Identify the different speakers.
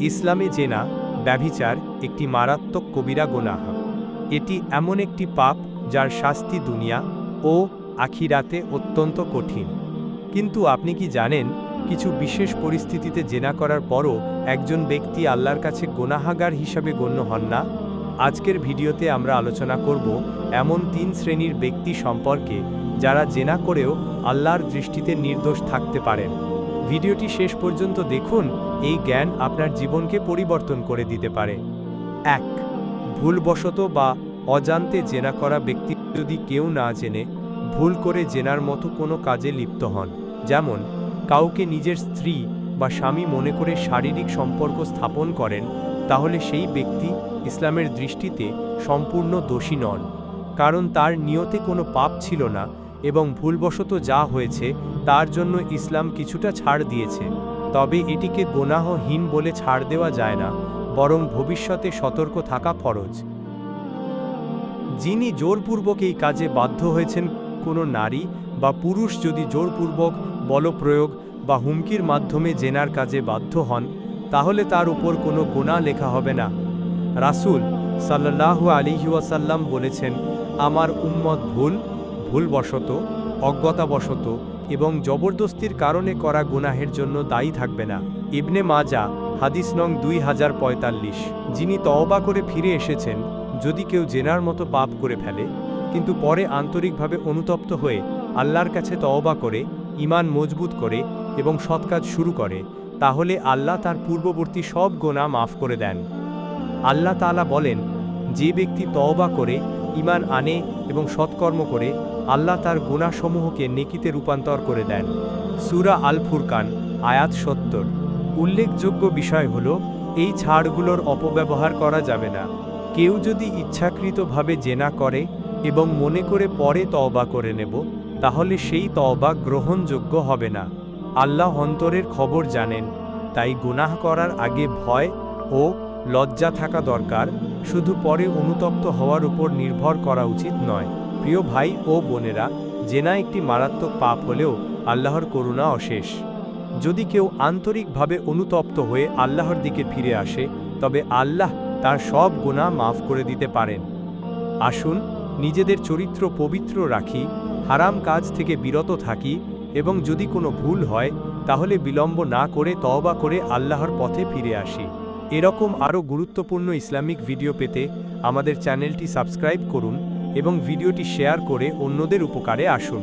Speaker 1: ইসলামে জেনা, ব্যভিচার একটি মারাত্মক কবিরা গোনাহ। এটি এমন একটি পাপ যার শাস্তি দুনিয়া ও আখিরাতে অত্যন্ত কঠিন। কিন্তু আপনি কি জানেন, কিছু বিশেষ পরিস্থিতিতে জেনা করার পরও একজন ব্যক্তি আল্লাহর কাছে গোনাহাগার হিসাবে গণ্য হন না? আজকের ভিডিওতে আমরা আলোচনা করব এমন তিন শ্রেণির ব্যক্তি সম্পর্কে যারা জেনা করেও আল্লাহর দৃষ্টিতে নির্দোষ থাকতে পারেন। ভিডিওটি শেষ পর্যন্ত দেখুন, এই জ্ঞান আপনার জীবনকে পরিবর্তন করে দিতে পারে। এক, ভুলবশত বা অজান্তে জেনা করা ব্যক্তি যদি কেউ না জেনে, ভুল করে জেনার মতো কোনো কাজে লিপ্ত হন, যেমন কাউকে নিজের স্ত্রী বা স্বামী মনে করে শারীরিক সম্পর্ক স্থাপন করেন, তাহলে সেই ব্যক্তি ইসলামের দৃষ্টিতে সম্পূর্ণ দোষী নন, কারণ তার নিয়তে কোনো পাপ ছিল না এবং ভুলবশত যা হয়েছে, তার জন্য ইসলাম কিছুটা ছাড় দিয়েছে। তবে এটিকে গোনাহহীন বলে ছাড় দেওয়া যায় না, বরং ভবিষ্যতে সতর্ক থাকা ফরজ। যিনি জোরপূর্বক এই কাজে বাধ্য হয়েছেন, কোনো নারী বা পুরুষ যদি জোরপূর্বক, বলপ্রয়োগ বা হুমকির মাধ্যমে জেনার কাজে বাধ্য হন, তাহলে তার উপর কোনো গোনা লেখা হবে না। রাসূল সাল্লাল্লাহু আলিহি ওয়াসাল্লাম বলেছেন, আমার উম্মত ভুল ভুলবশত, অজ্ঞতাবশত এবং জবরদস্তির কারণে করা গুনাহের জন্য দায়ী থাকবে না। ইবনে মাজা, হাদিস নং দুই হাজার পঁয়তাল্লিশ। যিনি তওবা করে ফিরে এসেছেন, যদি কেউ জেনার মতো পাপ করে ফেলে, কিন্তু পরে আন্তরিকভাবে অনুতপ্ত হয়ে আল্লাহর কাছে তওবা করে ইমান মজবুত করে এবং সৎকাজ শুরু করে, তাহলে আল্লাহ তার পূর্ববর্তী সব গোনা মাফ করে দেন। আল্লাহ তাআলা বলেন, যে ব্যক্তি তওবা করে ইমান আনে এবং সৎকর্ম করে আল্লাহ তার গুণাসমূহকে নেকিতে রূপান্তর করে দেন। সুরা আল ফুরকান আয়াত সত্তর। উল্লেখযোগ্য বিষয় হল, এই ছাড়গুলোর অপব্যবহার করা যাবে না। কেউ যদি ইচ্ছাকৃতভাবে জেনা করে এবং মনে করে পরে তওবা করে নেব, তাহলে সেই তওবা গ্রহণযোগ্য হবে না। আল্লাহ অন্তরের খবর জানেন, তাই গুনাহ করার আগে ভয় ও লজ্জা থাকা দরকার, শুধু পরে অনুতপ্ত হওয়ার উপর নির্ভর করা উচিত নয়। প্রিয় ভাই ও বোনেরা, জেনা একটি মারাত্মক পাপ হলেও আল্লাহর করুণা অশেষ। যদি কেউ আন্তরিকভাবে অনুতপ্ত হয়ে আল্লাহর দিকে ফিরে আসে, তবে আল্লাহ তার সব গোনা মাফ করে দিতে পারেন। আসুন, নিজেদের চরিত্র পবিত্র রাখি, হারাম কাজ থেকে বিরত থাকি এবং যদি কোনো ভুল হয়, তাহলে বিলম্ব না করে তওবা করে আল্লাহর পথে ফিরে আসি। এরকম আরও গুরুত্বপূর্ণ ইসলামিক ভিডিও পেতে আমাদের চ্যানেলটি সাবস্ক্রাইব করুন। এবং ভিডিওটি শেয়ার করে অন্যদের উপকারে আসুন।